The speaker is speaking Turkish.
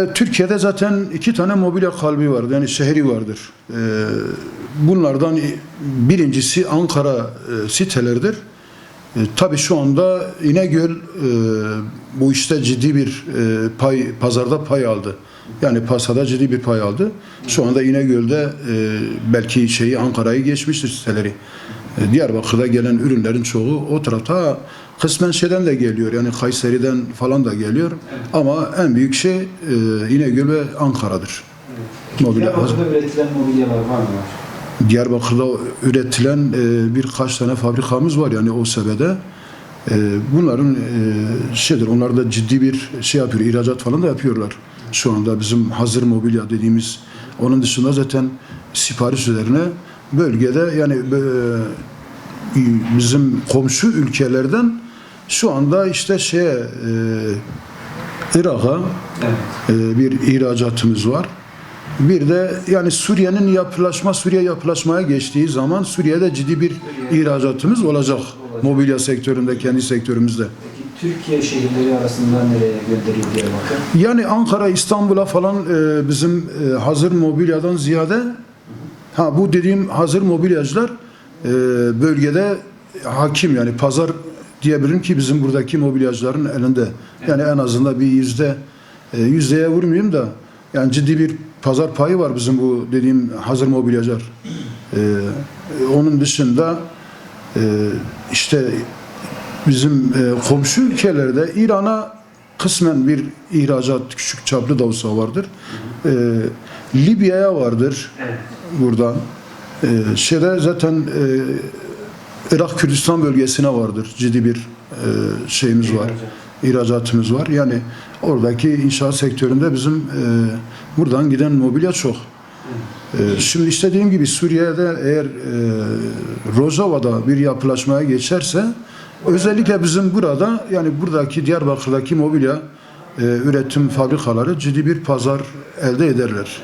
E, Türkiye'de zaten iki tane mobilya kalbi vardır. Yani şehri vardır. E, Bunlardan birincisi Ankara e, sitelerdir. Tabii şu anda İnegöl bu işte ciddi bir pay pazarda pay aldı. Yani pasada ciddi bir pay aldı. Şu anda İnegöl'de e, belki şeyi Ankara'yı geçmiştir siteleri. E, Diyarbakır'da gelen ürünlerin çoğu o tarafta kısmen şeyden de geliyor. Yani Kayseri'den falan da geliyor. Ama en büyük şey e, İnegöl ve Ankara'dır. Mobilya. Diyarbakır'da üretilen mobilyalar var mı? Diyarbakır'da üretilen e, birkaç tane fabrikamız var yani o sebede. E, bunların e, şeydir, onlar da ciddi bir şey yapıyor, ihracat falan da yapıyorlar. Şu anda bizim hazır mobilya dediğimiz, onun dışında zaten sipariş üzerine bölgede yani e, bizim komşu ülkelerden şu anda işte şeye e, Irak'a Evet. e, bir ihracatımız var. Bir de yani Suriye'nin yapılaşma, Suriye yapılaşmaya geçtiği zaman Suriye'de ciddi bir ihracatımız olacak. Mobilya sektöründe, kendi sektörümüzde. Türkiye şehirleri arasında nereye gönderiyor Diyarbakır? Yani Ankara, İstanbul'a falan e, bizim e, hazır mobilyadan ziyade ha bu dediğim hazır mobilyacılar e, bölgede hakim yani pazar diyebilirim ki bizim buradaki mobilyacıların elinde. Yani en azından bir yüzde e, yüzdeye vurmayayım da yani ciddi bir pazar payı var bizim bu dediğim hazır mobilyacılar. E, e, onun dışında e, işte bizim e, komşu ülkelerde İran'a kısmen bir ihracat küçük çaplı da olsa vardır. E, Libya'ya vardır buradan. E, şeyde zaten e, Irak Kürdistan bölgesine vardır. Ciddi bir e, şeyimiz var. İhracatımız var. Yani oradaki inşaat sektöründe bizim e, buradan giden mobilya çok. E, şimdi istediğim gibi Suriye'de eğer e, Rojava'da bir yapılaşmaya geçerse özellikle bizim burada yani buradaki Diyarbakır'daki mobilya e, üretim fabrikaları ciddi bir pazar elde ederler.